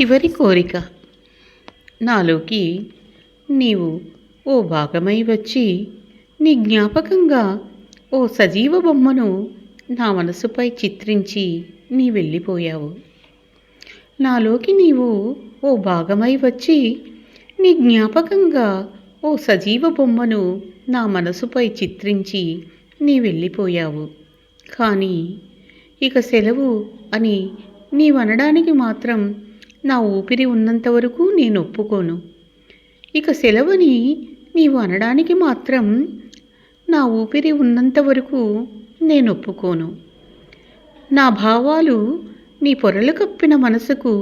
చివరి కోరిక. నాలోకి నీవు ఓ భాగమై వచ్చి నీ జ్ఞాపకంగా ఓ సజీవ బొమ్మను నా మనసుపై చిత్రించి నీ వెళ్ళిపోయావు. నాలోకి నీవు ఓ భాగమై వచ్చి నీ జ్ఞాపకంగా ఓ సజీవ బొమ్మను నా మనసుపై చిత్రించి నీ వెళ్ళిపోయావు. కానీ ఇక సెలవు అని నీవనడానికి మాత్రం నా ఊపిరి ఉన్నంత వరకు నేను ఒప్పుకోను. ఇక సెలవని నీవు అనడానికి మాత్రం నా ఊపిరి ఉన్నంత వరకు నేను ఒప్పుకోను. నా భావాలు నీ పొరలు కప్పిన మనసుకు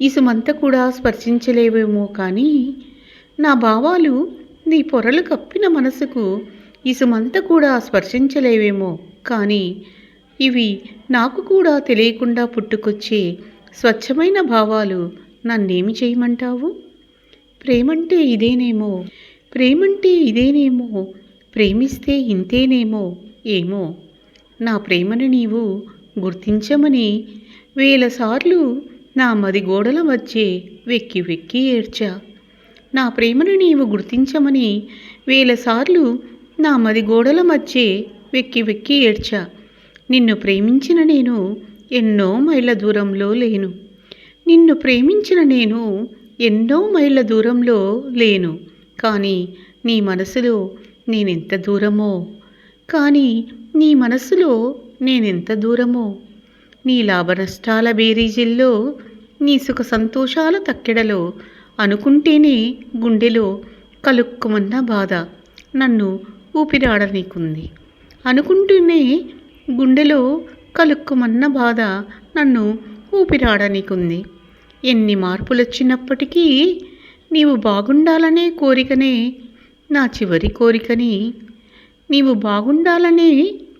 ఇసుమంత కూడా స్పర్శించలేవేమో కానీ నా భావాలు నీ పొరలు కప్పిన మనసుకు ఇసుమంత కూడా స్పర్శించలేవేమో కానీ ఇవి నాకు కూడా తెలియకుండా పుట్టుకొచ్చే స్వచ్ఛమైన భావాలు నన్నేమి చేయమంటావు? ప్రేమంటే ఇదేనేమో ప్రేమంటే ఇదేనేమో ప్రేమిస్తే ఇంతేనేమో ఏమో. నా ప్రేమను నీవు గుర్తించమని వేలసార్లు నా మది గోడల మధ్య వెక్కి వెక్కి ఏడ్చా. నా ప్రేమను నీవు గుర్తించమని వేలసార్లు నా మది గోడల మధ్య వెక్కి వెక్కి ఏడ్చా. నిన్ను ప్రేమించిన నేను ఎన్నో మైళ్ళ దూరంలో లేను. నిన్ను ప్రేమించిన నేను ఎన్నో మైళ్ళ దూరంలో లేను. కానీ నీ మనసులో నేనెంత దూరమో? కానీ నీ మనసులో నేనెంత దూరమో? నీ లాభ నష్టాల బేరీజిల్లో నీ సుఖ సంతోషాల తక్కెడలో అనుకుంటేనే గుండెలో కలుక్కుమన్న బాధ నన్ను ఊపిరాడనీకుంది. అనుకుంటూనే గుండెలో కలుక్కుమన్న బాధ నన్ను ఊపిరాడనీకుంది. ఎన్ని మార్పులు వచ్చినప్పటికీ నీవు బాగుండాలనే కోరికనే నా చివరి కోరికని నీవు బాగుండాలనే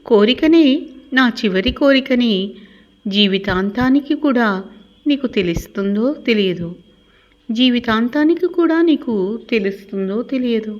కోరికనే నా చివరి కోరికని జీవితాంతానికి కూడా నీకు తెలుస్తుందో తెలియదు. జీవితాంతానికి కూడా నీకు తెలుస్తుందో తెలియదు.